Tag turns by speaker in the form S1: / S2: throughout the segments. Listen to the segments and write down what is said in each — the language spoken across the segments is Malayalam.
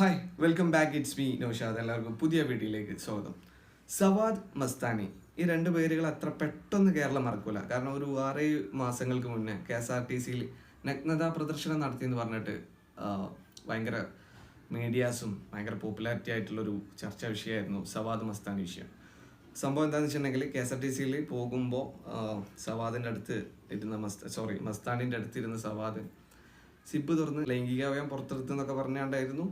S1: Hi welcome back it's me Naushad എല്ലാവർക്കും പുതിയ വീഡിയോയിലേക്ക് സ്വാഗതം. സവാദ് മസ്താനി. ഈ രണ്ട് പേരുകൾ അത്ര പെട്ടെന്ന് കേരളം മറക്കൂല. കാരണം ഒരു ആറേഴ് മാസങ്ങൾക്ക് മുന്നേ കെ എസ് ആർ ടി സിയിൽ നഗ്നതാ പ്രദർശനം നടത്തിയെന്ന് പറഞ്ഞിട്ട് ഭയങ്കര മീഡിയാസും ഭയങ്കര പോപ്പുലാരിറ്റി ആയിട്ടുള്ളൊരു ചർച്ചാ വിഷയമായിരുന്നു സവാദ് മസ്താനി വിഷയം. സംഭവം എന്താണെന്ന് വെച്ചിട്ടുണ്ടെങ്കിൽ കെ എസ് ആർ ടി സിയിൽ പോകുമ്പോൾ സവാദിന്റെ അടുത്ത് ഇരുന്ന മസ്ത സോറി മസ്താനിന്റെ അടുത്തിരുന്ന സവാദ് സിബ് തുറന്ന് ലൈംഗികാവയം പുറത്തെടുത്തെന്നൊക്കെ പറഞ്ഞാണ്ടായിരുന്നു.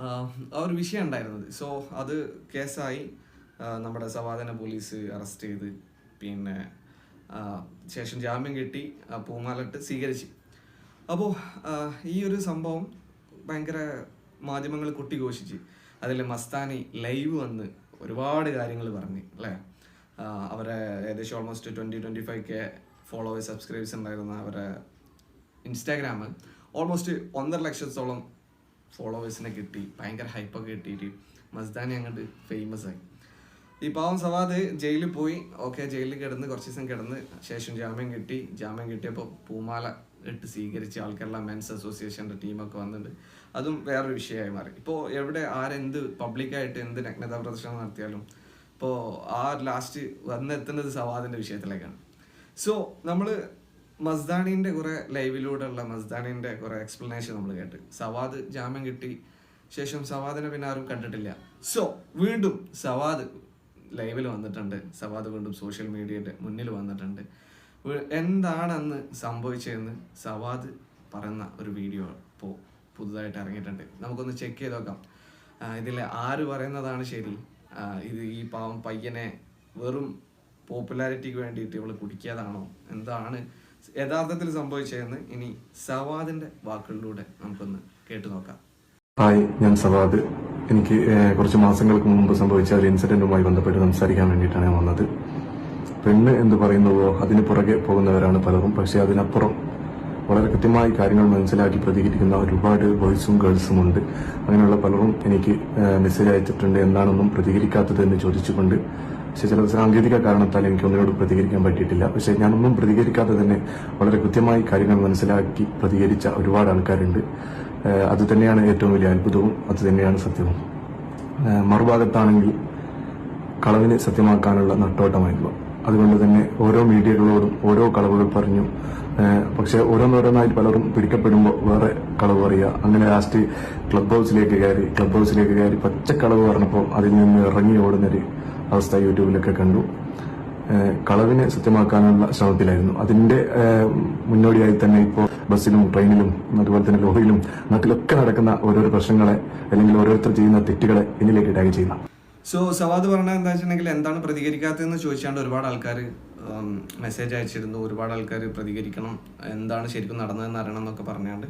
S1: ആ ഒരു വിഷയം ഉണ്ടായിരുന്നത്. സോ അത് കേസായി. നമ്മുടെ സവാദന പോലീസ് അറസ്റ്റ് ചെയ്ത്. പിന്നെ ശേഷം ജാമ്യം കിട്ടി. പൂമാലട്ട് സ്വീകരിച്ച്. അപ്പോൾ ഈ ഒരു സംഭവം ഭയങ്കര മാധ്യമങ്ങൾ കൊട്ടിഘോഷിച്ച്. അതിൽ മസ്താനി ലൈവ് വന്ന് ഒരുപാട് കാര്യങ്ങൾ പറഞ്ഞ് അല്ലേ? അവരെ ഏകദേശം almost twenty twenty five K followers subscribers ഉണ്ടായിരുന്ന അവരെ ഇൻസ്റ്റാഗ്രാം ഓൾമോസ്റ്റ് ഒന്നര ലക്ഷത്തോളം ഫോളോവേഴ്സിനെ കിട്ടി ഭയങ്കര ഹൈപ്പൊക്കെ കിട്ടിയിട്ട് മസ്ദാനി അങ്ങോട്ട് ഫേമസ് ആയി. ഈ പാവം സവാദ് ജയിലിൽ പോയി. ഓക്കെ ജയിലിൽ കിടന്ന് കുറച്ച് ദിവസം കിടന്ന് ശേഷം ജാമ്യം കിട്ടി. ജാമ്യം കിട്ടിയപ്പോൾ പൂമാല ഇട്ട് സ്വീകരിച്ച് ആൾക്കാരെല്ലാം മെൻസ് അസോസിയേഷന്റെ ടീമൊക്കെ വന്നിട്ട് അതും വേറൊരു വിഷയമായി മാറി. ഇപ്പോൾ എവിടെ ആരെന്ത് പബ്ലിക്കായിട്ട് എന്ത് നഗ്നതാ പ്രദർശനം നടത്തിയാലും ഇപ്പോൾ ആ ലാസ്റ്റ് വന്നെത്തുന്നത് സവാദിന്റെ വിഷയത്തിലേക്കാണ്. സോ നമ്മൾ മസ്ദാനിന്റെ കുറെ ലൈവിലൂടെ ഉള്ള കുറേ എക്സ്പ്ലനേഷൻ നമ്മൾ കേട്ടു. സവാദ് ജാമ്യം കിട്ടി. ശേഷം സവാദിനെ പിന്നെ ആരും കണ്ടിട്ടില്ല. സോ വീണ്ടും സവാദ് ലൈവിൽ വന്നിട്ടുണ്ട്. സവാദ് വീണ്ടും സോഷ്യൽ മീഡിയയുടെ മുന്നിൽ വന്നിട്ടുണ്ട്. എന്താണെന്ന് സംഭവിച്ചതെന്ന് സവാദ് പറയുന്ന ഒരു വീഡിയോ ഇപ്പോൾ പുതുതായിട്ട് ഇറങ്ങിയിട്ടുണ്ട്. നമുക്കൊന്ന് ചെക്ക് ചെയ്ത് നോക്കാം. ഇതിൽ ആര് പറയുന്നതാണ് ശരി? ഇത് ഈ പാവം പയ്യനെ വെറും പോപ്പുലാരിറ്റിക്ക് വേണ്ടിയിട്ട് ഇവൾ കുടിക്കാതാണോ എന്താണ് യഥാർത്ഥത്തിൽ സംഭവിച്ചതെന്ന് ഇനി സവാദിന്റെ വാക്കുകളിലൂടെ നമുക്കൊന്ന് കേട്ടു നോക്കാം.
S2: ഹായ് ഞാൻ സവാദ്. എനിക്ക് കുറച്ച് മാസങ്ങൾക്ക് മുമ്പ് സംഭവിച്ച ഒരു ഇൻസിഡന്റുമായി ബന്ധപ്പെട്ട് സംസാരിക്കാൻ വേണ്ടിയിട്ടാണ് ഞാൻ വന്നത്. പെണ്ണ് എന്ന് പറയുന്നുവോ അതിന് പുറകെ പോകുന്നവരാണ് പലരും. പക്ഷെ അതിനപ്പുറം വളരെ കൃത്യമായി കാര്യങ്ങൾ മനസ്സിലാക്കി പ്രതികരിക്കുന്ന ഒരുപാട് ബോയ്സും ഗേൾസും ഉണ്ട്. അങ്ങനെയുള്ള പലരും എനിക്ക് മെസ്സേജ് അയച്ചിട്ടുണ്ട്. എന്താണെന്നും പ്രതികരിക്കാത്തത് എന്ന് ചോദിച്ചുകൊണ്ട് പക്ഷെ ചില സാങ്കേതിക കാരണത്താൽ എനിക്ക് ഒന്നിനോട് പ്രതികരിക്കാൻ പറ്റിയിട്ടില്ല. പക്ഷെ ഞാനൊന്നും പ്രതികരിക്കാതെ തന്നെ വളരെ കൃത്യമായി കാര്യങ്ങൾ മനസ്സിലാക്കി പ്രതികരിച്ച ഒരുപാട് ആൾക്കാരുണ്ട്. അത് തന്നെയാണ് ഏറ്റവും വലിയ അത്ഭുതവും അത് തന്നെയാണ് സത്യവും. മറുഭാഗത്താണെങ്കിൽ കളവിനെ സത്യമാക്കാനുള്ള നട്ടോട്ടമായിരുന്നു. അതുകൊണ്ട് തന്നെ ഓരോ മീഡിയകളോടും ഓരോ കളവുകൾ പറഞ്ഞു പക്ഷെ ഓരോന്നോരോന്നായി പലരും പിടിക്കപ്പെടുമ്പോൾ വേറെ കളവ് പറയുക. അങ്ങനെ ലാസ്റ്റ് ക്ലബ് ഹൗസിലേക്ക് കയറി ക്ലബ് ഹൗസിലേക്ക് കയറി പച്ചക്കളവ് പറഞ്ഞപ്പോൾ അതിൽ നിന്ന് ഇറങ്ങി ഓടുന്നൊരു അവസ്ഥ യൂട്യൂബിലൊക്കെ കണ്ടു. കളവിനെ സത്യമാക്കാനുള്ള ശ്രമത്തിലായിരുന്നു. അതിന്റെ മുന്നോടിയായി തന്നെ ഇപ്പോൾ ബസ്സിലും ട്രെയിനിലും അതുപോലെ തന്നെ ലോറിയിലും നാട്ടിലൊക്കെ നടക്കുന്ന ഓരോരോ പ്രശ്നങ്ങളെ അല്ലെങ്കിൽ ഓരോരുത്തർ ചെയ്യുന്ന തെറ്റുകളെ എന്നിലേക്ക് ടാഗ് ചെയ്യുന്ന.
S1: സോ സവാദ് പറഞ്ഞ എന്താ വെച്ചിട്ടുണ്ടെങ്കിൽ എന്താണ് പ്രതികരിക്കാത്തതെന്ന് ചോദിച്ചാണ്ട് ഒരുപാട് ആൾക്കാർ മെസ്സേജ് അയച്ചിരുന്നു. ഒരുപാട് ആൾക്കാർ പ്രതികരിക്കണം. എന്താണ് ശരിക്കും നടന്നതെന്ന് അറിയണം എന്നൊക്കെ പറഞ്ഞാണ്ട്.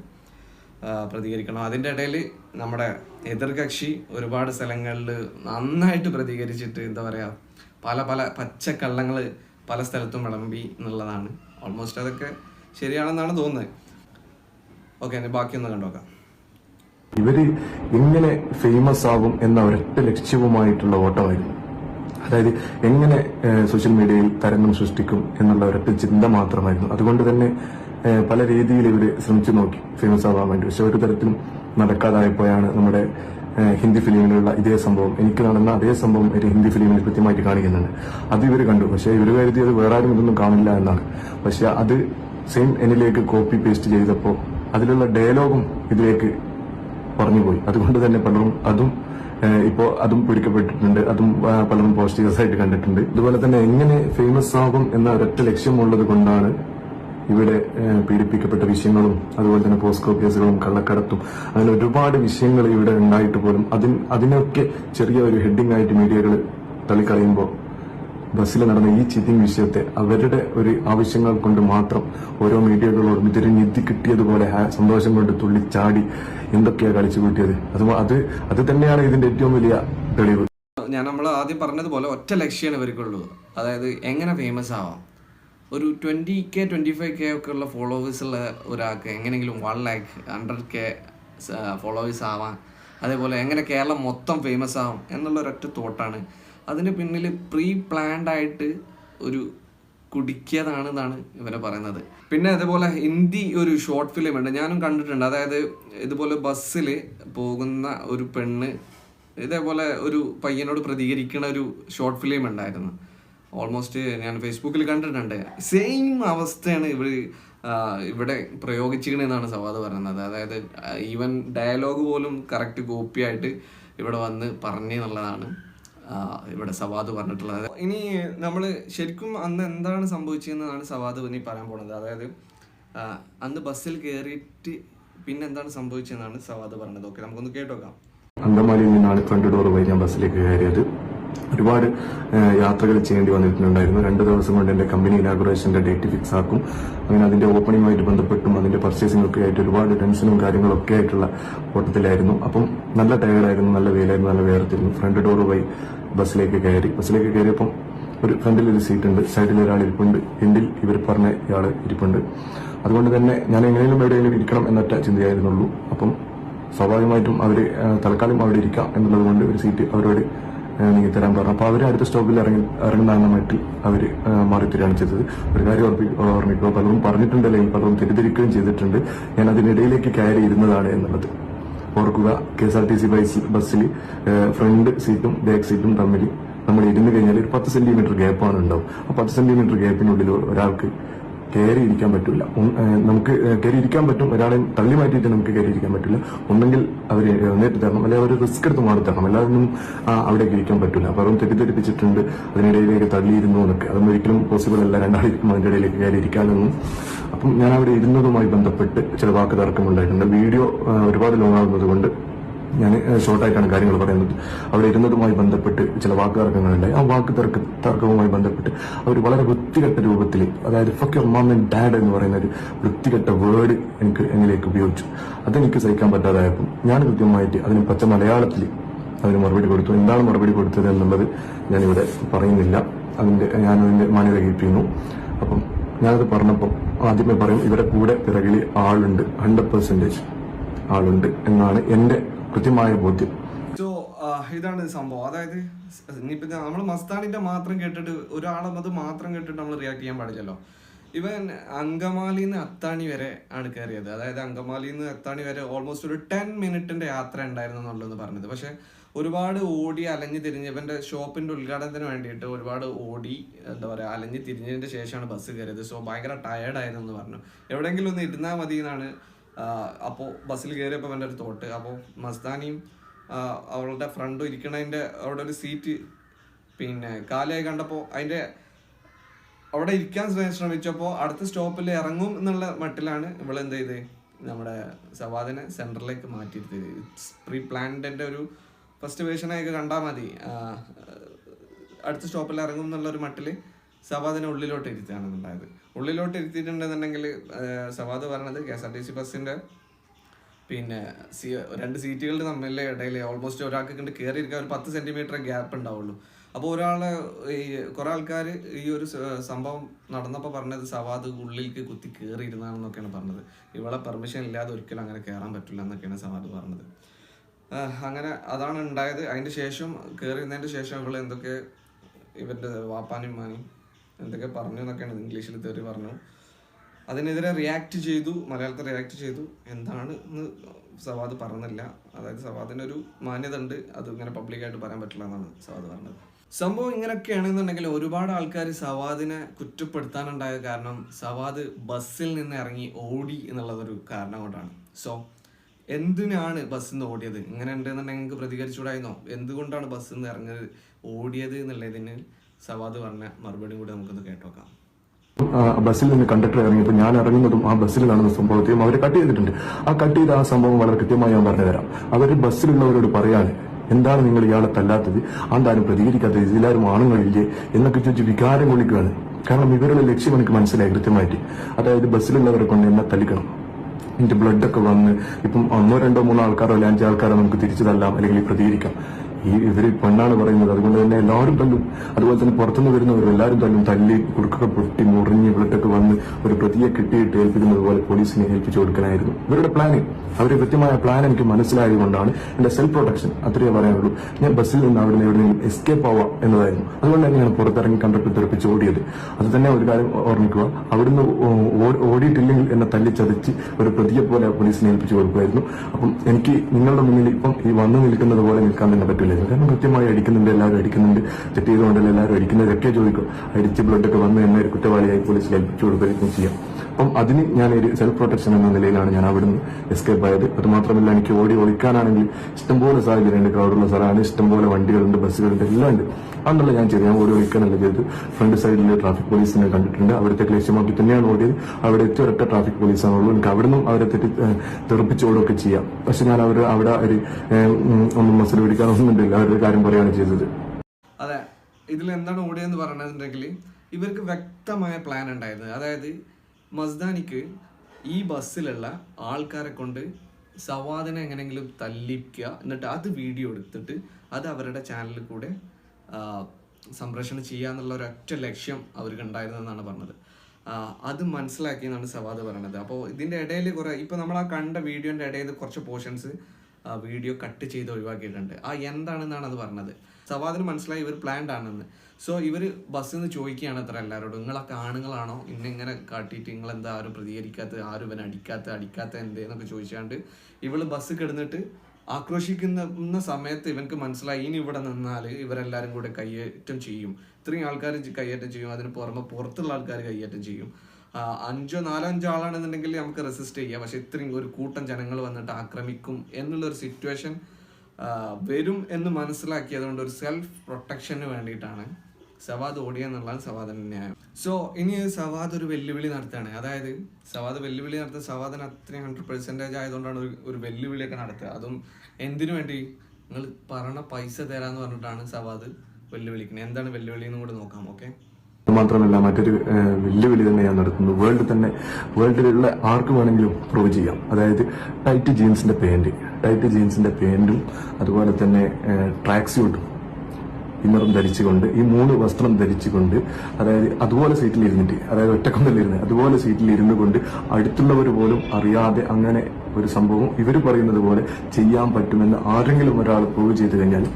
S1: പ്രതികരിക്കണം. അതിന്റെ ഇടയിൽ നമ്മുടെ എതിർകക്ഷി ഒരുപാട് സ്ഥലങ്ങളിൽ നന്നായിട്ട് പ്രതികരിച്ചിട്ട് എന്താ പറയുക പല പല പച്ചക്കള്ളങ്ങൾ പല സ്ഥലത്തും വിളമ്പി എന്നുള്ളതാണ്. ഓൾമോസ്റ്റ് അതൊക്കെ ശരിയാണെന്നാണ് തോന്നുന്നത്. ഓക്കെ ബാക്കിയൊന്ന് കണ്ടോക്കാം
S2: ഇവർ എങ്ങനെ ഫേമസ് ആകും എന്ന ഒരൊറ്റ ലക്ഷ്യവുമായിട്ടുള്ള ഓട്ടമായിരുന്നു. അതായത് എങ്ങനെ സോഷ്യൽ മീഡിയയിൽ തരംഗം സൃഷ്ടിക്കും എന്നുള്ള ഒരൊറ്റ ചിന്ത മാത്രമായിരുന്നു. അതുകൊണ്ട് തന്നെ പല രീതിയിൽ ഇവർ ശ്രമിച്ചു നോക്കി ഫേമസ് ആവാൻ വേണ്ടി. പക്ഷെ ഒരു തരത്തിലും നടക്കാതായപ്പോഴാണ് നമ്മുടെ ഹിന്ദി ഫിലിമിലുള്ള ഇതേ സംഭവം. എനിക്ക് നടന്ന അതേ സംഭവം ഒരു ഹിന്ദി ഫിലിമിൽ കൃത്യമായിട്ട് കാണിക്കുന്നുണ്ട്. അത് ഇവർ കണ്ടു. പക്ഷെ ഇവർ കരുതി അത് വേറെ ആരും ഇതൊന്നും കാണില്ല എന്നാണ്. പക്ഷെ അത് സെയിം എന്നിലേക്ക് കോപ്പി പേസ്റ്റ് ചെയ്തപ്പോൾ അതിലുള്ള ഡയലോഗും ഇതിലേക്ക് പറഞ്ഞുപോയി. അതുകൊണ്ട് തന്നെ പലരും അതും ഇപ്പോൾ ഇപ്പോ അതും പിടിക്കപ്പെട്ടിട്ടുണ്ട് അതും പലരും ആയിട്ട് കണ്ടിട്ടുണ്ട്. അതുപോലെ തന്നെ എങ്ങനെ ഫേമസ് ആകും എന്ന ഒരൊറ്റ ലക്ഷ്യമുള്ളത് കൊണ്ടാണ് ഇവിടെ പീഡിപ്പിക്കപ്പെട്ട വിഷയങ്ങളും അതുപോലെ തന്നെ പോസ്കോ കേസുകളും കള്ളക്കടത്തും. അങ്ങനെ ഒരുപാട് വിഷയങ്ങൾ ഇവിടെ ഉണ്ടായിട്ട് പോലും അതിന് അതിനൊക്കെ ചെറിയ ഒരു ഹെഡിങ് ആയിട്ട് മീഡിയകൾ തള്ളിക്കളയുമ്പോൾ ബസ്സിൽ നടന്ന ഈ ചീറ്റിംഗ് വിഷയത്തെ അവരുടെ ഒരു ആവശ്യങ്ങൾ കൊണ്ട് മാത്രം ഓരോ മീഡിയകളോടും ഇതൊരു നിധി കിട്ടിയതുപോലെ സന്തോഷം കൊണ്ട് തുള്ളിച്ചാടി എന്തൊക്കെയാ കളിച്ചു കൂട്ടിയത്? അത് അത് അത് തന്നെയാണ് ഇതിന്റെ ഏറ്റവും വലിയ തെളിവ്.
S1: ഞാൻ നമ്മൾ ആദ്യം പറഞ്ഞതുപോലെ ഒറ്റ ലക്ഷ്യമാണ് ഇവർക്കുള്ളൂ അതായത് എങ്ങനെ ഫേമസ് ആവാം? ഒരു twenty K twenty five K ഒക്കെ ഉള്ള ഫോളോവേഴ്സ് ഉള്ള ഒരാൾക്ക് എങ്ങനെയെങ്കിലും one lakh hundred K followers ആവാം അതേപോലെ എങ്ങനെ കേരളം മൊത്തം ഫേമസ് ആവും എന്നുള്ള ഒരൊറ്റ തോട്ടാണ്. അതിന് പിന്നിൽ പ്രീ പ്ലാൻഡ് ആയിട്ട് ഒരു കുടിക്കിയതാണെന്നാണ് ഇവരെ പറയുന്നത്. പിന്നെ അതേപോലെ ഹിന്ദി ഒരു ഷോർട്ട് ഫിലിം ഉണ്ട്. ഞാനും കണ്ടിട്ടുണ്ട്. അതായത് ഇതുപോലെ ബസ്സിൽ പോകുന്ന ഒരു പെണ്ണ് ഇതേപോലെ ഒരു പയ്യനോട് പ്രതികരിക്കുന്ന ഒരു ഷോർട്ട് ഫിലിം ഉണ്ടായിരുന്നു. ഓൾമോസ്റ്റ് ഞാൻ ഫേസ്ബുക്കിൽ കണ്ടിട്ടുണ്ട്. സെയിം അവസ്ഥയാണ് ഇവർ ഇവിടെ പ്രയോഗിച്ചിരിക്കണെന്നാണ് സവാദ് പറയുന്നത്. അതായത് ഈവൻ ഡയലോഗ് പോലും കറക്റ്റ് കോപ്പിയായിട്ട് ഇവിടെ വന്ന് പറഞ്ഞു എന്നുള്ളതാണ് ഇവിടെ സവാദ് പറഞ്ഞിട്ടുള്ളത്. ഇനി നമ്മൾ ശരിക്കും അന്ന് എന്താണ് സംഭവിച്ചതെന്നാണ് സവാദ് ഇനി പറയാൻ പോണത്. അതായത് അന്ന് ബസ്സിൽ കയറിയിട്ട് പിന്നെ എന്താണ് സംഭവിച്ചതെന്നാണ് സവാദ് പറഞ്ഞത്. ഓക്കെ നമുക്കൊന്ന് കേട്ടോക്കാം.
S2: അങ്കമാലിയിൽ നിന്നാണ് ഫ്രണ്ട് ഡോർ വഴി ഞാൻ ബസ്സിലേക്ക് കയറിയത്. ഒരുപാട് യാത്രകൾ ചെയ്യേണ്ടി വന്നിട്ടുണ്ടായിരുന്നു. രണ്ട് ദിവസം കൊണ്ട് എന്റെ കമ്പനി ഇനാഗുറേഷന്റെ ഡേറ്റ് ഫിക്സ് ആക്കും. അങ്ങനെ അതിന്റെ ഓപ്പണിംഗുമായിട്ട് ബന്ധപ്പെട്ടും അതിന്റെ പർച്ചേസിംഗ് ഒക്കെ ആയിട്ട് ഒരുപാട് ടെൻഷനും കാര്യങ്ങളൊക്കെ ആയിട്ടുള്ള ഓട്ടത്തിലായിരുന്നു. അപ്പം നല്ല ടയർഡായിരുന്നു നല്ല വെയിലായിരുന്നു നല്ല വേർത്തിരുന്നു ഫ്രണ്ട് ഡോർ വഴി ബസ്സിലേക്ക് കയറി. ബസ്സിലേക്ക് കയറിയപ്പം ഒരു ഫ്രണ്ടിൽ ഒരു സീറ്റ് ഉണ്ട് സൈഡിൽ ഒരാൾ ഇരിപ്പുണ്ട് എൻഡിൽ ഇവർ പറഞ്ഞ ഇയാൾ ഇരിപ്പുണ്ട്. അതുകൊണ്ട് തന്നെ ഞാൻ എങ്ങനെയും എവിടെയെങ്കിലും ഇരിക്കണം എന്നൊറ്റ ചിന്തയായിരുന്നുള്ളൂ. അപ്പം സ്വാഭാവികമായിട്ടും അവർ തൽക്കാലം അവിടെ ഇരിക്കാം എന്നുള്ളത് കൊണ്ട് ഒരു സീറ്റ് അവരോട് നീങ്ങി തരാൻ പറഞ്ഞു. അപ്പോൾ അവർ അടുത്ത സ്റ്റോപ്പിൽ ഇറങ്ങി ഇറങ്ങുന്ന അവർ അവർ മാറിത്തരികയാണ് ചെയ്തത്. ഒരു കാര്യം ഓർപ്പി- ഓർമ്മിക്കുക പലരും പറഞ്ഞിട്ടുണ്ട് അല്ലെങ്കിൽ പലരും തെറ്റിദ്ധരിക്കുകയും ചെയ്തിട്ടുണ്ട്. ഞാൻ അതിനിടയിലേക്ക് കയറി ഇരുന്നതാണ് എന്നുള്ളത്. ഓർക്കുക K S R T C ബസ്സിൽ ഫ്രണ്ട് സീറ്റും ബാക്ക് സീറ്റും തമ്മിൽ നമ്മൾ ഇരുന്ന് കഴിഞ്ഞാൽ ഒരു പത്ത് സെന്റിമീറ്റർ ഗ്യാപ്പാണ് ഉണ്ടാവും ആ പത്ത് സെന്റിമീറ്റർ ഗ്യാപ്പിനുള്ളിൽ ഒരാൾക്ക് കയറി ഇരിക്കാൻ പറ്റില്ല നമുക്ക് കയറി ഇരിക്കാൻ പറ്റും. ഒരാളെ തള്ളി മാറ്റിയിട്ട് നമുക്ക് കയറി ഇരിക്കാൻ പറ്റില്ല ഒന്നെങ്കിൽ അവർ എഴുന്നേറ്റ് തരണം. അല്ലെങ്കിൽ അവർ റിസ്ക് എടുത്ത് മാറി തരണം. എല്ലാവരും അവിടേക്ക് ഇരിക്കാൻ പറ്റില്ല അവരും തെറ്റിദ്ധരിപ്പിച്ചിട്ടുണ്ട്. അതിനിടയിലേക്ക് തള്ളിയിരുന്നു എന്നൊക്കെ. അതൊന്നും ഒരിക്കലും പോസിബിൾ അല്ല. രണ്ടാളിരിക്കും അതിന്റെ ഇടയിലേക്ക് കയറി ഇരിക്കാനൊന്നും അപ്പം ഞാൻ അവിടെ ഇരുന്നതുമായി ബന്ധപ്പെട്ട് ചില വാക്ക് തർക്കമുണ്ടായിട്ടുണ്ട് വീഡിയോ ഒരുപാട് ലോങ് ആകുന്നത് കൊണ്ട് ഞാൻ ഷോർട്ടായിട്ടാണ് കാര്യങ്ങൾ പറയുന്നത്. അവിടെ ഇരുന്നതുമായി ബന്ധപ്പെട്ട് ചില വാക്ക് തർക്കങ്ങളുണ്ടായി ആ വാക്ക് തർക്ക തർക്കവുമായി ബന്ധപ്പെട്ട് അവർ വളരെ വൃത്തികെട്ട രൂപത്തിൽ അതായത് ഫക്ക് യുവർ ആൻഡ് ഡാഡ് എന്ന് പറയുന്ന ഒരു വൃത്തികെട്ട വേർഡ് എനിക്ക് എന്നിലേക്ക് ഉപയോഗിച്ചു. അതെനിക്ക് സഹിക്കാൻ പറ്റാതായപ്പോൾ ഞാൻ കൃത്യമായിട്ട് അതിന് പച്ച മലയാളത്തിൽ അതിന് മറുപടി കൊടുത്തു. എന്താണ് മറുപടി കൊടുത്തത് എന്നുള്ളത് ഞാനിവിടെ പറയുന്നില്ല. അതിന്റെ ഞാൻ അതിന്റെ മാന്യത കീപ്പിക്കുന്നു അപ്പം ഞാനത് പറഞ്ഞപ്പോൾ ആദ്യമേ പറയും ഇവരുടെ കൂടെ പിറകിൽ ആളുണ്ട്. ഹൺഡ്രഡ് പെർസെന്റേജ് ആളുണ്ട് എന്നാണ് എന്റെ കൃത്യമായ ബോധ്യം.
S1: സോ ഇതാണ് സംഭവം. അതായത് ഇനിയിപ്പോ നമ്മൾ മസ്താനിന്റെ മാത്രം കേട്ടിട്ട് ഒരാളെ അത് മാത്രം കേട്ടിട്ട് നമ്മൾ റിയാക്ട് ചെയ്യാൻ പാടില്ലല്ലോ. ഇവൻ അങ്കമാലിന്ന് അത്താണി വരെ ആണ് കയറിയത് അതായത് അങ്കമാലിന്ന് അത്താണി വരെ ഓൾമോസ്റ്റ് ഒരു ടെൻ മിനിറ്റിന്റെ യാത്ര ഉണ്ടായിരുന്നു എന്നുള്ളത് പറഞ്ഞത്. പക്ഷെ ഒരുപാട് ഓടി അലഞ്ഞു തിരിഞ്ഞ് ഇവന്റെ ഷോപ്പിന്റെ ഉദ്ഘാടനത്തിന് വേണ്ടിയിട്ട് ഒരുപാട് ഓടി എന്താ പറയാ അലഞ്ഞു തിരിഞ്ഞതിന്റെ ശേഷമാണ് ബസ് കയറിയത് സോ ഭയങ്കര ടയേർഡ് ആയിരുന്നു എന്ന് പറഞ്ഞു. എവിടെയെങ്കിലും ഒന്ന് ഇരുന്നാൽ മതി എന്നാണ് അപ്പോൾ ബസ്സിൽ കയറിയപ്പോൾ എന്റെ ഒരു തോട്ട് അപ്പോൾ മസ്താനിയും അവളുടെ ഫ്രണ്ടും ഇരിക്കണതിന്റെ അവിടെ ഒരു സീറ്റ് പിന്നെ കാലയായി കണ്ടപ്പോൾ അതിന്റെ അവിടെ ഇരിക്കാൻ ശ്രമിച്ചപ്പോൾ അടുത്ത സ്റ്റോപ്പിൽ ഇറങ്ങും എന്നുള്ള മട്ടിലാണ് ഇവൾ എന്ത് ചെയ്ത്? നമ്മുടെ സവാദിനെ സെന്ററിലേക്ക് മാറ്റിയിരുത്തിയത്. ഇറ്റ്സ് പ്രീ പ്ലാൻഡിന്റെ ഒരു ഫസ്റ്റ് വേർഷനായൊക്കെ കണ്ടാൽ മതി. അടുത്ത സ്റ്റോപ്പിൽ ഇറങ്ങും എന്നുള്ളൊരു മട്ടിൽ സവാദിനെ ഉള്ളിലോട്ട് ഇരുത്തിയാണ് ഉണ്ടായത് ഉള്ളിലോട്ട് ഇരുത്തിയിട്ടുണ്ടെന്നുണ്ടെങ്കിൽ സവാദ് പറഞ്ഞത് K S R T C ബസ്സിന്റെ പിന്നെ സീ- രണ്ട് സീറ്റുകളുടെ തമ്മിലെ ഇടയിൽ ഓൾമോസ്റ്റ് ഒരാൾക്ക് കണ്ട് കയറിയിരിക്കാൻ ഒരു പത്ത് സെന്റിമീറ്റർ ഗ്യാപ്പ് ഉണ്ടാവുള്ളൂ. അപ്പോൾ ഒരാളെ ഈ കുറെ ആൾക്കാർ ഈ ഒരു സംഭവം നടന്നപ്പോൾ പറഞ്ഞത് സവാദ് ഉള്ളിലേക്ക് കുത്തി കയറിയിരുന്നാണെന്നൊക്കെയാണ് പറഞ്ഞത്. ഇവളെ പെർമിഷൻ ഇല്ലാതെ ഒരിക്കലും അങ്ങനെ കയറാൻ പറ്റില്ല എന്നൊക്കെയാണ് സവാദ് പറഞ്ഞത്. അങ്ങനെ അതാണ് ഉണ്ടായത്. അതിന്റെ ശേഷം കയറിയിരുന്നതിന്റെ ശേഷം ഇവൾ എന്തൊക്കെ ഇവരുടെ വാപ്പാനും മാനും എന്തൊക്കെ പറഞ്ഞു എന്നൊക്കെയാണ് ഇംഗ്ലീഷിൽ തെറി പറഞ്ഞു. അതിനെതിരെ റിയാക്ട് ചെയ്തു മലയാളത്തിൽ റിയാക്ട് ചെയ്തു. എന്താണ് എന്ന് സവാദ് പറഞ്ഞില്ല അതായത് സവാദിന്റെ ഒരു മാന്യത ഉണ്ട്. അത് ഇങ്ങനെ പബ്ലിക്കായിട്ട് പറയാൻ പറ്റില്ല എന്നാണ് സവാദ് പറഞ്ഞത്. സംഭവം ഇങ്ങനെയൊക്കെയാണെന്നുണ്ടെങ്കിൽ ഒരുപാട് ആൾക്കാർ സവാദിനെ കുറ്റപ്പെടുത്താനുണ്ടായ കാരണം സവാദ് ബസ്സിൽ നിന്ന് ഇറങ്ങി ഓടി എന്നുള്ളതൊരു കാരണം കൊണ്ടാണ്. സോ എന്തിനാണ് ബസ്സിൽ നിന്ന് ഓടിയത്? ഇങ്ങനെ ഉണ്ടെന്നുണ്ടെങ്കിൽ നിങ്ങൾക്ക് പ്രതികരിച്ചുകൂടായിരുന്നോ? എന്തുകൊണ്ടാണ് ബസ്സിൽ നിന്ന് ഇറങ്ങിയത് ഓടിയത് എന്നുള്ളതിന് സവാദ് പറഞ്ഞ മറുപടിയും കൂടി നമുക്കൊന്ന് കേട്ടോക്കാം.
S2: ബസ്സിൽ നിന്ന് കണ്ടക്ടർ ഇറങ്ങിയപ്പോൾ ഞാൻ ഇറങ്ങുന്നതും ആ ബസ്സിൽ നടന്ന സംഭവത്തെയും അവർ കട്ട് ചെയ്തിട്ടുണ്ട്. ആ കട്ട് ചെയ്ത ആ സംഭവം വളരെ കൃത്യമായി ഞാൻ പറഞ്ഞുതരാം അവർ ബസ്സിലുള്ളവരോട് പറയാൻ എന്താണ് നിങ്ങൾ ഇയാളെ തല്ലാത്തത്? ആന്താരും പ്രതികരിക്കാത്തത്? ഇതിലാരും ആണുങ്ങളില്ലേ? എന്നൊക്കെ ചോദിച്ച് വികാരം കൊള്ളിക്കുകയാണ്. കാരണം ഇവരുടെ ലക്ഷ്യം എനിക്ക് മനസ്സിലായി കൃത്യമായിട്ട്. അതായത് ബസ്സിലുള്ളവരെ കൊണ്ട് എന്നെ തല്ലിക്കണം. എന്റെ ബ്ലഡ് ഒക്കെ വന്ന് ഇപ്പം ഒന്നോ രണ്ടോ മൂന്നോ ആൾക്കാരോ അല്ലെങ്കിൽ അഞ്ചാൾക്കാരോ നമുക്ക് തിരിച്ചു തല്ലാം അല്ലെങ്കിൽ പ്രതികരിക്കാം. ഈ ഇവർ പെണ്ണാണ് പറയുന്നത്. അതുകൊണ്ട് തന്നെ എല്ലാവരും തല്ലും. അതുപോലെ തന്നെ പുറത്തുനിന്ന് വരുന്നവർ എല്ലാവരും തല്ലും. തല്ലി കുടുക്കൊക്കെ പൊട്ടി മുറിഞ്ഞ് വിളിട്ടൊക്കെ വന്ന് ഒരു പ്രതിയെ കിട്ടിയിട്ട് ഏൽപ്പിക്കുന്നത് പോലെ പോലീസിനെ ഏൽപ്പിച്ചു കൊടുക്കാനായിരുന്നു. ഇവരുടെ പ്ലാന് അവരുടെ കൃത്യമായ പ്ലാൻ എനിക്ക് മനസ്സിലായതുകൊണ്ടാണ് എന്റെ സെൽഫ് പ്രൊട്ടക്ഷൻ അത്രയേ പറയാനുള്ളൂ. ഞാൻ ബസ്സിൽ നിന്ന് അവിടെ എവിടെയെങ്കിലും എസ്കേപ്പ് ആവാം എന്നതായിരുന്നു. അതുകൊണ്ട് തന്നെയാണ് പുറത്തിറങ്ങി കണ്ടപ്പോൾ തെറിപ്പിച്ച് ഓടിയത്. അത് തന്നെ ഒരു കാര്യം ഓർമ്മിക്കുക. അവിടുന്ന് ഓടിയിട്ടില്ലെങ്കിൽ എന്നെ തല്ലിച്ചതച്ച് ഒരു പ്രതിയെ പോലെ പോലീസിനെ ഏൽപ്പിച്ചു കൊടുക്കുമായിരുന്നു. അപ്പം എനിക്ക് നിങ്ങളുടെ മുന്നിൽ ഇപ്പം ഈ വന്നു നിൽക്കുന്നത് പോലെ നിൽക്കാൻ തന്നെ പറ്റില്ലായിരുന്നു കാരണം കൃത്യമായി അടിക്കുന്നുണ്ട് എല്ലാവരും അടിക്കുന്നുണ്ട്. തെറ്റ് ചെയ്തുകൊണ്ടല്ല എല്ലാവരും അടിക്കുന്നതൊക്കെ ചോദിക്കും. അടിച്ച് ബ്ലഡൊക്കെ വന്ന് എന്നെ ഒരു കുറ്റവാളിയായി പോലീസിൽ ഏൽപ്പിച്ചു കൊടുക്കുകയും ചെയ്യാം. അപ്പം അതിന് ഞാൻ ഒരു സെൽഫ് പ്രൊട്ടക്ഷൻ എന്ന നിലയിലാണ് ഞാൻ അവിടുന്ന് എസ്കേപ്പ് ആയത്. അത് മാത്രമല്ല എനിക്ക് ഓടി ഒളിക്കാനാണെങ്കിൽ ഇഷ്ടംപോലെ സാഹചര്യമുണ്ട്. ക്രൗഡുള്ള സ്ഥലമാണ് ഇഷ്ടംപോലെ വണ്ടികളുണ്ട് ബസ്സുകളുണ്ട് എല്ലാം ഉണ്ട് അന്നുള്ള ഞാൻ ചെറിയ ഞാൻ ഓടി ഒളിക്കാനല്ല ചെയ്തത്. ഫ്രണ്ട് സൈഡിൽ ട്രാഫിക് പോലീസിനെ കണ്ടിട്ടുണ്ട്. അവിടുത്തെ ക്ലേശമാക്കി തന്നെയാണ് ഓടിയത്. അവിടെ എത്തി ഒരൊറ്റ ട്രാഫിക് പോലീസാണുള്ളൂ എനിക്ക് അവിടെ നിന്നും അവരെ തെറ്റി ഏഹ്, തെറിപ്പിച്ച് ചെയ്യാം. പക്ഷെ ഞാൻ അവർ അവിടെ ഒരു ഒന്നും മസിൽ പിടിക്കാനൊന്നും ഉണ്ടില്ല അവരുടെ കാര്യം പറയുകയാണ് ചെയ്തത്.
S1: അതെ. ഇതിൽ എന്താണ് ഓടിയെന്ന് പറഞ്ഞിട്ടുണ്ടെങ്കിൽ ഇവർക്ക് വ്യക്തമായ പ്ലാൻ ഉണ്ടായിരുന്നു. അതായത് മസ്ദാനിക്ക് ഈ ബസ്സിലുള്ള ആൾക്കാരെ കൊണ്ട് സവാദിനെ എങ്ങനെങ്കിലും തല്ലിക്കുക എന്നിട്ട് അത് വീഡിയോ എടുത്തിട്ട് അത് അവരുടെ ചാനലിൽ കൂടെ സംപ്രേഷണം ചെയ്യുക എന്നുള്ള ഒരൊറ്റ ലക്ഷ്യം അവർക്ക് ഉണ്ടായിരുന്നെന്നാണ് പറഞ്ഞത്. അത് മനസ്സിലാക്കിയെന്നാണ് സവാദ് പറയണത്. അപ്പോൾ ഇതിന്റെ ഇടയിൽ കുറേ ഇപ്പോൾ നമ്മൾ ആ കണ്ട വീഡിയോന്റെ ഇടയിൽ കുറച്ച് പോർഷൻസ് വീഡിയോ കട്ട് ചെയ്ത് ഒഴിവാക്കിയിട്ടുണ്ട്. ആ എന്താണെന്നാണ് അത് പറഞ്ഞത്? സവാദിന് മനസ്സിലായി ഇവർ പ്ലാൻഡ് ആണെന്ന്. സോ ഇവർ ബസ്സിൽ നിന്ന് ചോദിക്കുകയാണ് അത്ര എല്ലാവരോടും. നിങ്ങളൊക്കെ ആണുങ്ങളാണോ? ഇന്നെ ഇങ്ങനെ കാട്ടിയിട്ട് നിങ്ങൾ എന്താ ആരും പ്രതികരിക്കാത്ത ആരും ഇവനെ അടിക്കാത്ത അടിക്കാത്ത എന്തേന്നൊക്കെ ചോദിച്ചാണ്ട് ഇവൾ ബസ് കിടന്നിട്ട് ആക്രോശിക്കുന്ന സമയത്ത് ഇവൻക്ക് മനസ്സിലായി ഇനി ഇവിടെ നിന്നാൽ ഇവരെല്ലാവരും കൂടെ കയ്യേറ്റം ചെയ്യും. ഇത്രയും ആൾക്കാർ കയ്യേറ്റം ചെയ്യും. അതിന് പുറമെ പുറത്തുള്ള ആൾക്കാർ കയ്യേറ്റം ചെയ്യും. അഞ്ചോ നാലോ അഞ്ചോ ആളാണെന്നുണ്ടെങ്കിൽ നമുക്ക് റെസിസ്റ്റ് ചെയ്യാം. പക്ഷെ ഇത്രയും ഒരു കൂട്ടം ജനങ്ങൾ വന്നിട്ട് ആക്രമിക്കും എന്നുള്ളൊരു സിറ്റുവേഷൻ വരും എന്ന് മനസ്സിലാക്കിയതുകൊണ്ട് ഒരു സെൽഫ് പ്രൊട്ടക്ഷന് വേണ്ടിയിട്ടാണ് സവാദ് ഓടിയ എന്നുള്ളതാണ് സവാദിന്റെ ന്യായം. സോ ഇനി സവാദ് ഒരു വെല്ലുവിളി നടത്തുകയാണ്. അതായത് സവാദ് വെല്ലുവിളി നടത്തുന്ന സവാദിന് അത്രയും ഹൺഡ്രഡ് പെർസെന്റേജ് ആയതുകൊണ്ടാണ് ഒരു ഒരു വെല്ലുവിളിയൊക്കെ നടത്തുക. അതും എന്തിനു വേണ്ടി? നിങ്ങൾ പറഞ്ഞ പൈസ തരാമെന്ന് പറഞ്ഞിട്ടാണ് സവാദ് വെല്ലുവിളിക്കുന്നത്. എന്താണ് വെല്ലുവിളി എന്നും കൂടെ നോക്കാം ഓക്കെ
S2: മാത്രമല്ല മറ്റൊരു വെല്ലുവിളി തന്നെ ഞാൻ നടത്തുന്നു. വേൾഡ് തന്നെ വേൾഡിലുള്ള ആർക്ക് വേണമെങ്കിലും പ്രൂവ് ചെയ്യാം. അതായത് ടൈറ്റ് ജീൻസിന്റെ പാന്റ് ടൈറ്റ് ജീൻസിന്റെ പാൻറും അതുപോലെ തന്നെ ട്രാക്ക് സ്യൂട്ടും ഇന്നറും ധരിച്ചുകൊണ്ട് ഈ മൂന്ന് വസ്ത്രം ധരിച്ചുകൊണ്ട് അതായത് അതുപോലെ സീറ്റിൽ ഇരുന്നിട്ട് അതായത് ഒറ്റക്കൊന്നല്ലിരുന്ന് അതുപോലെ സീറ്റിൽ ഇരുന്നു കൊണ്ട് അടുത്തുള്ളവർ പോലും അറിയാതെ അങ്ങനെ ഒരു സംഭവം ഇവർ പറയുന്നത് പോലെ ചെയ്യാൻ പറ്റുമെന്ന് ആരെങ്കിലും ഒരാൾ പ്രൂവ് ചെയ്തു കഴിഞ്ഞാൽ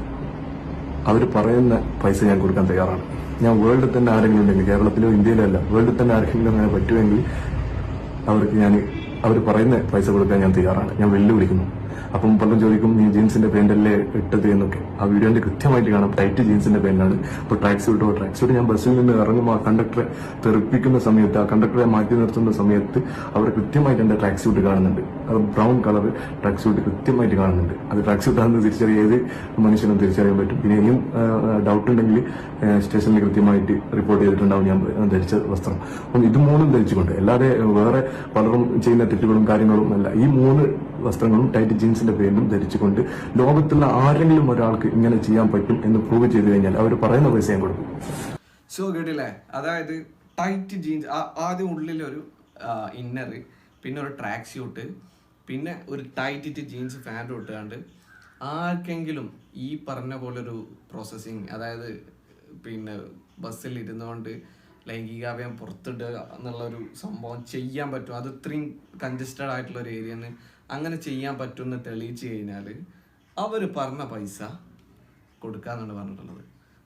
S2: അവർ പറയുന്ന പൈസ ഞാൻ കൊടുക്കാൻ തയ്യാറാണ്. ഞാൻ വേൾഡിൽ തന്നെ ആരെങ്കിലും ഉണ്ടെങ്കിൽ കേരളത്തിലോ ഇന്ത്യയിലോ അല്ല വേൾഡിൽ തന്നെ ആരെങ്കിലും അങ്ങനെ പറ്റുമെങ്കിൽ അവർക്ക് ഞാൻ അവർ പറയുന്ന പൈസ കൊടുക്കാൻ ഞാൻ തയ്യാറാണ്. ഞാൻ വെല്ലുവിളിക്കുന്നു. അപ്പം പലരും ചോദിക്കും നീ ജീൻസിന്റെ പേന്റല്ലേ ഇട്ടത്? എന്നൊക്കെ. ആ വീഡിയോന്റെ കൃത്യമായിട്ട് കാണാം. ടൈറ്റ് ജീൻസിന്റെ പേന്റാണ്. ഇപ്പോൾ ട്രാക്ക് സ്യൂട്ടോ ട്രാക്ക് സ്യൂട്ട് ഞാൻ ബസ്സിൽ നിന്ന് ഇറങ്ങുമ്പോൾ ആ കണ്ടക്ടറെ തെറിപ്പിക്കുന്ന സമയത്ത് ആ കണ്ടക്ടറെ മാറ്റി നിർത്തുന്ന സമയത്ത് അവർ കൃത്യമായിട്ട് എന്റെ ട്രാക്ക് സ്യൂട്ട് കാണുന്നുണ്ട്. അത് ബ്രൗൺ കളർ ട്രാക്ക് സ്യൂട്ട് കൃത്യമായിട്ട് കാണുന്നുണ്ട്. അത് ട്രാക്ക് സ്യൂട്ട് ആണെന്ന് തിരിച്ചറിയാൻ ഏത് മനുഷ്യനും തിരിച്ചറിയാൻ പറ്റും. പിന്നെ ഇനിയും ഡൗട്ട് ഉണ്ടെങ്കിൽ സ്റ്റേഷനിൽ കൃത്യമായിട്ട് റിപ്പോർട്ട് ചെയ്തിട്ടുണ്ടാവും ഞാൻ ധരിച്ച വസ്ത്രം. അപ്പം ഇത് മൂന്നും ധരിച്ചുകൊണ്ട് അല്ലാതെ വേറെ പലരും ചെയ്യുന്ന തെറ്റുകളും കാര്യങ്ങളും അല്ല. ഈ മൂന്ന് വസ്ത്രങ്ങളും ടൈറ്റ് ജീൻസിന്റെ പേരിലും ധരിച്ചുകൊണ്ട് ലോകത്തുള്ള ആരെങ്കിലും ഒരാൾക്ക് ഇങ്ങനെ ചെയ്യാൻ പറ്റും എന്ന് പ്രൂവ് ചെയ്തു കഴിഞ്ഞാൽ അവർ പറയുന്ന പൈസ ഞാൻ കൊടുക്കും.
S1: സോ കേട്ടില്ലേ? അതായത് ടൈറ്റ് ജീൻസ് ആദ്യം ഉള്ളിലൊരു ഇന്നർ പിന്നെ ഒരു ട്രാക്ക് സ്യൂട്ട് പിന്നെ ഒരു ടൈറ്റ് ജീൻസ് ഫാന്റ് ഇട്ടുകൊണ്ട് ആർക്കെങ്കിലും ഈ പറഞ്ഞ പോലെ ഒരു പ്രോസസ്സിങ് അതായത് പിന്നെ ബസ്സിൽ ഇരുന്നുകൊണ്ട് ലൈംഗികാവയം പുറത്തിടുക എന്നുള്ളൊരു സംഭവം ചെയ്യാൻ പറ്റും. അത് ഇത്രയും കൺജസ്റ്റഡ് ആയിട്ടുള്ള ഒരു ഏരിയന്ന് അങ്ങനെ ചെയ്യാൻ പറ്റുമെന്ന് തെളിയിച്ച് കഴിഞ്ഞാൽ അവർ പറഞ്ഞ പൈസ കൊടുക്കാന്നാണ് പറഞ്ഞിട്ടുള്ളത്.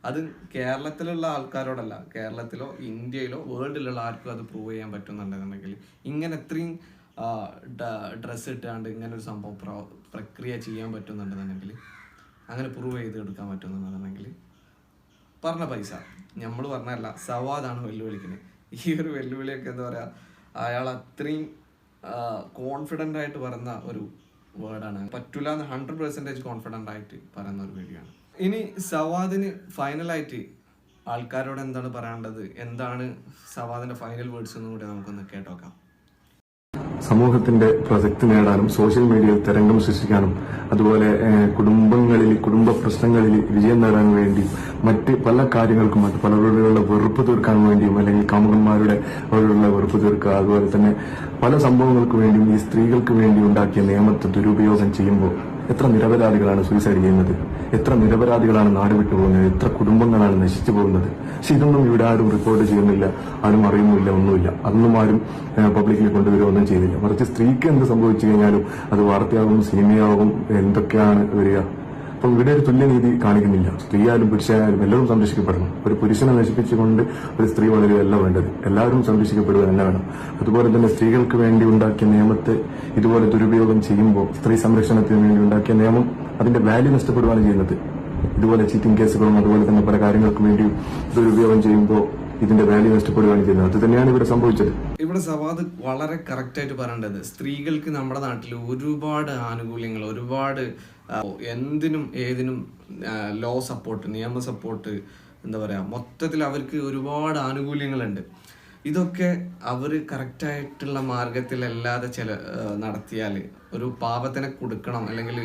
S1: അത് കേരളത്തിലുള്ള ആൾക്കാരോടല്ല കേരളത്തിലോ ഇന്ത്യയിലോ വേൾഡിലുള്ള ആർക്കും അത് പ്രൂവ് ചെയ്യാൻ പറ്റുന്നുണ്ടെന്നുണ്ടെങ്കിൽ ഇങ്ങനെ ഇത്രയും ഡ്രസ്സ് ഇട്ടാണ്ട് ഇങ്ങനെ ഒരു സംഭവം പ്രക്രിയ ചെയ്യാൻ പറ്റുന്നുണ്ടെന്നുണ്ടെങ്കിൽ അങ്ങനെ പ്രൂവ് ചെയ്ത് എടുക്കാൻ പറ്റുന്നുണ്ടെന്നുണ്ടെങ്കിൽ പറഞ്ഞ പൈസ. നമ്മൾ പറഞ്ഞല്ല സവാദാണ് വെല്ലുവിളിക്കുന്നത് ഈ ഒരു വെല്ലുവിളിയൊക്കെ എന്താ പറയുക അയാൾ അത്രയും കോൺഫിഡന്റ് ആയിട്ട് പറയുന്ന ഒരു വേർഡാണ് പറ്റൂല എന്ന് ഹൺഡ്രഡ് പെർസെന്റേജ് കോൺഫിഡന്റ് ആയിട്ട് പറയുന്ന ഒരു വീഡിയോ ആണ്. ഇനി സവാദിന് ഫൈനലായിട്ട് ആൾക്കാരോട് എന്താണ് പറയേണ്ടത്? എന്താണ് സവാദിന്റെ ഫൈനൽ വേർഡ്സ് എന്നും കൂടി നമുക്കൊന്ന് കേട്ടോക്കാം.
S2: സമൂഹത്തിന്റെ പ്രസക്തി നേടാനും സോഷ്യൽ മീഡിയയിൽ തരംഗം സൃഷ്ടിക്കാനും അതുപോലെ കുടുംബങ്ങളിൽ കുടുംബ പ്രശ്നങ്ങളിൽ വിജയം നേടാൻ വേണ്ടിയും മറ്റ് പല കാര്യങ്ങൾക്കും മറ്റ് പലരോടുള്ള വെറുപ്പ് തീർക്കാൻ വേണ്ടിയും അല്ലെങ്കിൽ കാമുകന്മാരുടെ അവരോടുള്ള വെറുപ്പ് തീർക്കുക അതുപോലെ തന്നെ പല സംഭവങ്ങൾക്ക് വേണ്ടിയും ഈ സ്ത്രീകൾക്ക് വേണ്ടി ഉണ്ടാക്കിയ നിയമത്തെ ദുരുപയോഗം ചെയ്യുമ്പോൾ എത്ര നിരപരാധികളാണ് സൂയിസൈഡ് ചെയ്യുന്നത്? എത്ര നിരപരാധികളാണ് നാട് വിട്ടുപോകുന്നത് എത്ര കുടുംബങ്ങളാണ് നശിച്ചു പോകുന്നത്? പക്ഷെ ഇതൊന്നും ഇവിടെ ആരും റിപ്പോർട്ട് ചെയ്യുന്നില്ല ആരും അറിയുന്നില്ല ഒന്നുമില്ല. അതൊന്നും ആരും പബ്ലിക്കിൽ കൊണ്ടുവരിക ഒന്നും ചെയ്തില്ല. മറിച്ച് സ്ത്രീക്ക് എന്ത് സംഭവിച്ചു കഴിഞ്ഞാലും അത് വാർത്തയാകും സിനിമയാകും എന്തൊക്കെയാണ് വരിക? അപ്പം ഇവിടെ ഒരു തുല്യനീതി കാണിക്കുന്നില്ല. സ്ത്രീയായാലും പുരുഷനായാലും എല്ലാവരും സംരക്ഷിക്കപ്പെടണം ഒരു പുരുഷനെ നശിപ്പിച്ചുകൊണ്ട് ഒരു സ്ത്രീ വളരുകയല്ല വേണ്ടത്. എല്ലാവരും സംരക്ഷിക്കപ്പെടുക തന്നെ വേണം. അതുപോലെ തന്നെ സ്ത്രീകൾക്ക് വേണ്ടി ഉണ്ടാക്കിയ നിയമത്തെ ഇതുപോലെ ദുരുപയോഗം ചെയ്യുമ്പോൾ സ്ത്രീ സംരക്ഷണത്തിന് വേണ്ടി ഉണ്ടാക്കിയ നിയമം അതിന്റെ വാല്യൂ നഷ്ടപ്പെടുകയാണ് ചെയ്യുന്നത്. ഇതുപോലെ ചീറ്റിംഗ് കേസുകളും അതുപോലെ തന്നെ പല കാര്യങ്ങൾക്കും വേണ്ടി ദുരുപയോഗം ചെയ്യുമ്പോൾ ഇതിന്റെ വാല്യൂ നഷ്ടപ്പെടുകയാണ് ചെയ്യുന്നത്. അത് തന്നെയാണ് ഇവിടെ സംഭവിച്ചത്.
S1: ഇവിടെ സവാദ് വളരെ കറക്റ്റായിട്ട് പറയേണ്ടത്. സ്ത്രീകൾക്ക് നമ്മുടെ നാട്ടിൽ ഒരുപാട് ആനുകൂല്യങ്ങൾ ഒരുപാട് എന്തിനും ഏതിനും ലോ സപ്പോർട്ട് നിയമ സപ്പോർട്ട് എന്താ പറയുക മൊത്തത്തിൽ അവർക്ക് ഒരുപാട് ആനുകൂല്യങ്ങളുണ്ട്. ഇതൊക്കെ അവർ കറക്റ്റായിട്ടുള്ള മാർഗത്തിലല്ലാതെ ചില നടത്തിയാൽ ഒരു പാപത്തിനെ കൊടുക്കണം. അല്ലെങ്കിൽ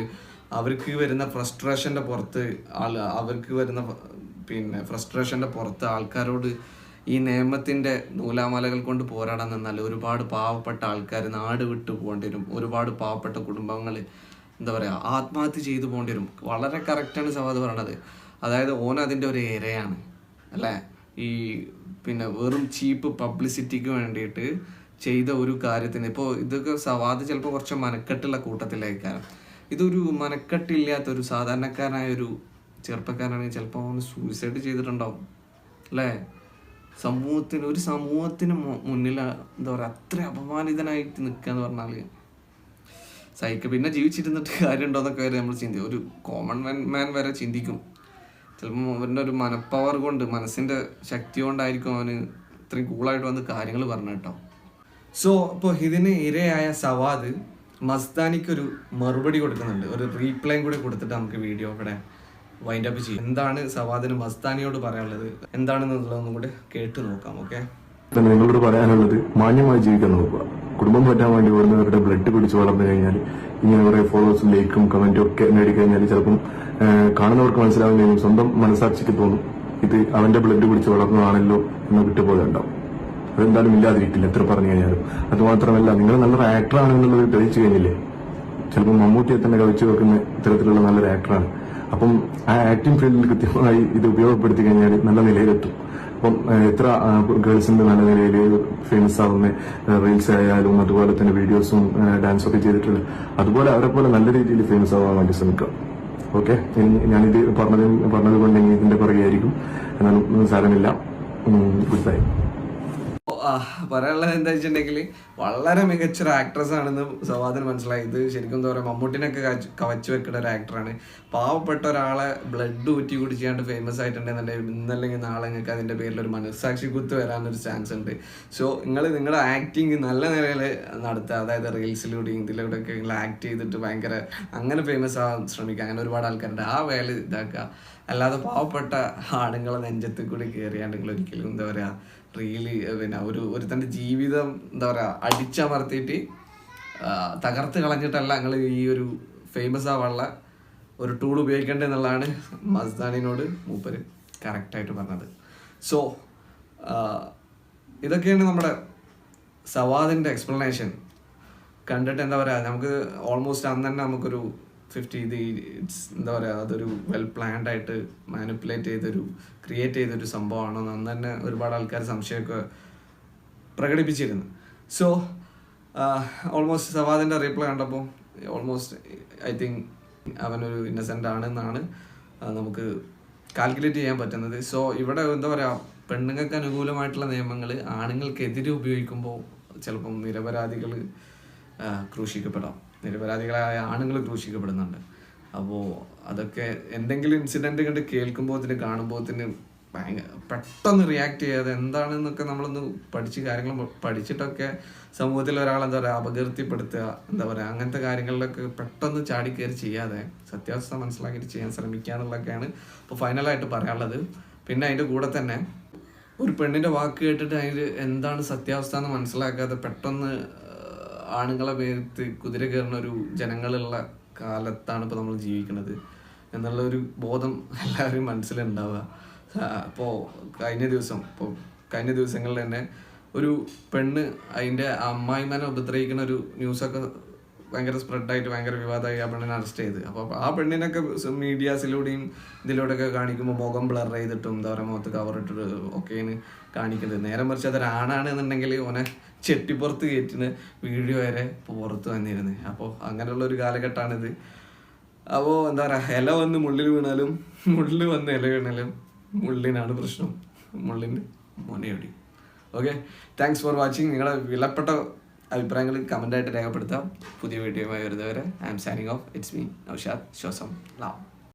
S1: അവർക്ക് വരുന്ന ഫ്രസ്ട്രേഷന്റെ പുറത്ത് ആൾ അവർക്ക് വരുന്ന പിന്നെ ഫ്രസ്ട്രേഷന്റെ പുറത്ത് ആൾക്കാരോട് ഈ നിയമത്തിന്റെ നൂലാമലകൾ കൊണ്ട് പോരാടാൻ നിന്നാൽ ഒരുപാട് പാവപ്പെട്ട ആൾക്കാർ നാട് വിട്ടു പോകേണ്ടി വരും ഒരുപാട് പാവപ്പെട്ട കുടുംബങ്ങൾ എന്താ പറയുക ആത്മഹത്യ ചെയ്തു പോകേണ്ടി വരും. വളരെ കറക്റ്റാണ് സവാദ് പറയണത്. അതായത് ഓൻ അതിന്റെ ഒരു ഇരയാണ് അല്ലേ? ഈ പിന്നെ വെറും ചീപ്പ് പബ്ലിസിറ്റിക്ക് വേണ്ടിയിട്ട് ചെയ്ത ഒരു കാര്യത്തിന് ഇപ്പോൾ ഇതൊക്കെ സവാദ് ചിലപ്പോൾ കുറച്ച് മനക്കെട്ടുള്ള കൂട്ടത്തിലേക്കാണ് ഇതൊരു മനക്കെട്ടില്ലാത്ത ഒരു സാധാരണക്കാരനായ ഒരു ചെറുപ്പക്കാരനാണെങ്കിൽ ചിലപ്പോൾ അവന് സൂയിസൈഡ് ചെയ്തിട്ടുണ്ടാവും അല്ലേ? സമൂഹത്തിന് ഒരു സമൂഹത്തിന് മുന്നിൽ എന്താ പറയുക അത്ര അപമാനിതനായിട്ട് നിൽക്കുക എന്ന് പറഞ്ഞാൽ സൈക്ക് പിന്നെ ജീവിച്ചിരുന്നിട്ട് കാര്യമുണ്ടോ എന്നൊക്കെ വരെ നമ്മൾ ചിന്തി ഒരു കോമൺ മാൻ മാൻ വരെ ചിന്തിക്കും. ചിലപ്പോൾ അവന്റെ ഒരു മനപ്പവർ കൊണ്ട് മനസ്സിന്റെ ശക്തി കൊണ്ടായിരിക്കും അവന് ഇത്രയും കൂളായിട്ട് വന്ന് കാര്യങ്ങൾ പറഞ്ഞു കേട്ടോ. സോ ഇപ്പോൾ ഇതിന് ഇരയായ സവാദ് മസ്താനിക്കൊരു മറുപടി കൊടുക്കുന്നുണ്ട്. ഒരു റീപ്ലൈയും കൂടി കൊടുത്തിട്ട് നമുക്ക് വീഡിയോ ഇവിടെ വൈൻഡ് അപ്പ് ചെയ്യും. എന്താണ് സവാദിന് മസ്താനിയോട് പറയാനുള്ളത്? എന്താണെന്നുള്ളതൊന്നും കൂടെ കേട്ട് നോക്കാം ഓക്കെ
S2: നിങ്ങളോട് പറയാനുള്ളത് മാന്യമായി ജീവിക്കാൻ നോക്കുക. കുടുംബം പറ്റാൻ വേണ്ടി ഓടുന്നവരുടെ ബ്ലഡ് കുടിച്ച് വളർന്നു കഴിഞ്ഞാൽ ഇങ്ങനെ കുറെ ഫോളോവേഴ്സും ലൈക്കും കമന്റും ഒക്കെ നേടിക്കഴിഞ്ഞാൽ ചിലപ്പം കാണുന്നവർക്ക് മനസ്സിലാവുകയും സ്വന്തം മനസാക്ഷിക്ക് തോന്നും. ഇത് അവന്റെ ബ്ലഡ് കുടിച്ച് വളർന്നതാണല്ലോ എന്ന് കുറ്റബോധം ഉണ്ടാവും അതെന്തായാലും ഇല്ലാതിരിക്കില്ല എത്ര പറഞ്ഞു കഴിഞ്ഞാലും. അതുമാത്രമല്ല നിങ്ങൾ നല്ലൊരു ആക്ടർ ആണെന്നുള്ളത് തെളിയിച്ചു കഴിഞ്ഞില്ലേ? ചിലപ്പോൾ മമ്മൂട്ടിയെ തന്നെ കവിച്ചു വെക്കുന്ന ഇത്തരത്തിലുള്ള നല്ലൊരു ആക്ടറാണ് അപ്പം ആ ആക്ടിംഗ് ഫീൽഡിൽ കൃത്യമായി ഇത് ഉപയോഗപ്പെടുത്തി കഴിഞ്ഞാൽ നല്ല നിലയിലെത്തും. അപ്പം എത്ര ഗേൾസിന്റെ നല്ല നിലയിൽ ഫേമസ് ആവുന്ന റീൽസ് ആയാലും അതുപോലെ തന്നെ വീഡിയോസും ഡാൻസും ഒക്കെ ചെയ്തിട്ടുണ്ട് അതുപോലെ അവരെ പോലെ നല്ല രീതിയിൽ ഫേമസ് ആവാൻ വേണ്ടി ശ്രമിക്കുക ഓക്കെ? ഞാനിത് പറഞ്ഞത് പറഞ്ഞത് കൊണ്ടെങ്കിൽ ഇതിന്റെ പുറകെ ആയിരിക്കും. എന്നാലും സാരമില്ല. ഗുഡ് ബൈ
S1: പറയാനുള്ളത് എന്താ വെച്ചിട്ടുണ്ടെങ്കിൽ വളരെ മികച്ച ഒരു ആക്ട്രസ് ആണെന്ന് സവാദിന് മനസ്സിലായി ഇത് ശരിക്കും എന്താ പറയുക മമ്മൂട്ടിനൊക്കെ കവച്ച് വെക്കുന്ന ഒരു ആക്ടറാണ് പാവപ്പെട്ട ഒരാളെ ബ്ലഡ് ഊറ്റി കുടിച്ചാണ്ട് ഫേമസ് ആയിട്ടുണ്ടെന്നുണ്ടെങ്കിൽ ഇന്നല്ലെങ്കിൽ നാളെ നിങ്ങൾക്ക് അതിന്റെ പേരിൽ ഒരു മനസ്സാക്ഷി കുത്ത് വരാനൊരു ചാൻസ് ഉണ്ട്. സോ നിങ്ങൾ നിങ്ങളുടെ ആക്ടിങ് നല്ല നിലയിൽ നടത്തുക. അതായത് റീൽസിലൂടെയും ഇതിലൂടെ ഒക്കെ നിങ്ങൾ ആക്ട് ചെയ്തിട്ട് ഭയങ്കര അങ്ങനെ ഫേമസ് ആവാൻ ശ്രമിക്കുക. അങ്ങനെ ഒരുപാട് ആൾക്കാരുണ്ട്. ആ വേല ഇതാക്കുക. അല്ലാതെ പാവപ്പെട്ട ആണുങ്ങളെ നെഞ്ചത്തിൽ കൂടി കയറിയാണ്ട് നിങ്ങൾ ഒരിക്കലും എന്താ പറയാ റീൽ പിന്നെ ഒരു ഒരുത്തന്റെ ജീവിതം എന്താ പറയുക അടിച്ചമർത്തിയിട്ട് തകർത്ത് കളഞ്ഞിട്ടല്ല നിങ്ങൾ ഈ ഒരു ഫേമസ് ആവാനുള്ള ഒരു ടൂൾ ഉപയോഗിക്കേണ്ടത് എന്നുള്ളതാണ് മസ്താനിനോട് മൂപ്പര് കറക്റ്റായിട്ട് പറഞ്ഞത്. സോ ഇതൊക്കെയാണ് നമ്മുടെ സവാദിന്റെ എക്സ്പ്ലനേഷൻ കണ്ടിട്ട് എന്താ പറയുക നമുക്ക് ഓൾമോസ്റ്റ് അന്ന് തന്നെ നമുക്കൊരു ഫിഫ്റ്റി ഇത് ഇറ്റ്സ് എന്താ പറയുക അതൊരു വെൽ പ്ലാൻഡ് ആയിട്ട് മാനിപ്പുലേറ്റ് ചെയ്തൊരു ക്രിയേറ്റ് ചെയ്തൊരു സംഭവമാണ്. അന്ന് തന്നെ ഒരുപാട് ആൾക്കാർ സംശയമൊക്കെ പ്രകടിപ്പിച്ചിരുന്നു. സോ ഓൾമോസ്റ്റ് സവാദിന്റെ റീപ്ലൈ കണ്ടപ്പോൾ ഓൾമോസ്റ്റ് ഐ തിങ്ക് അവനൊരു ഇന്നസെന്റ് ആണെന്നാണ് നമുക്ക് കാൽക്കുലേറ്റ് ചെയ്യാൻ പറ്റുന്നത്. സോ ഇവിടെ എന്താ പറയുക പെണ്ണുങ്ങൾക്ക് അനുകൂലമായിട്ടുള്ള നിയമങ്ങൾ ആണുങ്ങൾക്കെതിരെ ഉപയോഗിക്കുമ്പോൾ ചിലപ്പം നിരപരാധികൾ ക്രൂശിക്കപ്പെടാം. നിരപരാധികളായ ആണുങ്ങൾ ക്രൂശിക്കപ്പെടുന്നുണ്ട് അപ്പോൾ അതൊക്കെ എന്തെങ്കിലും ഇൻസിഡന്റ് കണ്ട് കേൾക്കുമ്പോൾ തന്നെ കാണുമ്പോൾ തന്നെ ഭയങ്കര പെട്ടെന്ന് റിയാക്ട് ചെയ്യാതെ എന്താണെന്നൊക്കെ നമ്മളൊന്ന് പഠിച്ച് കാര്യങ്ങൾ പഠിച്ചിട്ടൊക്കെ സമൂഹത്തിൽ ഒരാൾ എന്താ പറയുക അപകീർത്തിപ്പെടുത്തുക എന്താ പറയുക അങ്ങനത്തെ കാര്യങ്ങളിലൊക്കെ പെട്ടെന്ന് ചാടിക്കയറി ചെയ്യാതെ സത്യാവസ്ഥ മനസ്സിലാക്കിയിട്ട് ചെയ്യാൻ ശ്രമിക്കുക എന്നുള്ളതൊക്കെയാണ് ഇപ്പോൾ ഫൈനലായിട്ട് പറയാനുള്ളത്. പിന്നെ അതിന്റെ കൂടെ തന്നെ ഒരു പെണ്ണിന്റെ വാക്ക് കേട്ടിട്ട് അതിൽ എന്താണ് സത്യാവസ്ഥ എന്ന് മനസ്സിലാക്കാതെ പെട്ടെന്ന് ആണുങ്ങളെ പേരത്ത് കുതിര കയറുന്ന ഒരു ജനങ്ങളുള്ള കാലത്താണ് ഇപ്പോൾ നമ്മൾ ജീവിക്കുന്നത് എന്നുള്ള ഒരു ബോധം എല്ലാവരും മനസ്സിലുണ്ടാവുക. അപ്പോൾ കഴിഞ്ഞ ദിവസം ഇപ്പോൾ കഴിഞ്ഞ ദിവസങ്ങളിൽ തന്നെ ഒരു പെണ്ണ് അതിന്റെ അമ്മായിമാനെ ഉപദ്രവിക്കുന്ന ഒരു ന്യൂസൊക്കെ ഭയങ്കര സ്പ്രെഡായിട്ട് ഭയങ്കര വിവാദമായി ആ പെണ്ണിനെ അറസ്റ്റ് ചെയ്ത്. അപ്പോൾ ആ പെണ്ണിനൊക്കെ മീഡിയാസിലൂടെയും ഇതിലൂടെയൊക്കെ കാണിക്കുമ്പോൾ മുഖം ബ്ലർ ചെയ്തിട്ടും എന്താ പറയുക മുഖത്ത് കവർ ഇട്ടിട്ട് ഒക്കെയാണ് കാണിക്കുന്നത്. നേരെ മറിച്ച് അതൊരാണാണെന്നുണ്ടെങ്കിൽ ഓനെ ചെട്ടിപ്പുറത്ത് കയറ്റിന് വീഡിയോ വരെ പുറത്ത് വന്നിരുന്നു. അപ്പോൾ അങ്ങനെയുള്ള ഒരു കാലഘട്ടമാണിത്. അപ്പോൾ എന്താ പറയുക ഇല വന്ന് മുള്ളിൽ വീണാലും മുള്ളിൽ വന്ന് ഇല വീണാലും മുള്ളിനാണ് പ്രശ്നം. മുള്ളിന് മുനയൊടി. ഓക്കെ താങ്ക്സ് ഫോർ വാച്ചിങ് നിങ്ങളുടെ വിലപ്പെട്ട അഭിപ്രായങ്ങൾ കമന്റായിട്ട് രേഖപ്പെടുത്താം. പുതിയ വീഡിയോയുമായി വരുന്നവരെ I'm signing off it's me Naushad ശ്വാസം ലാവ്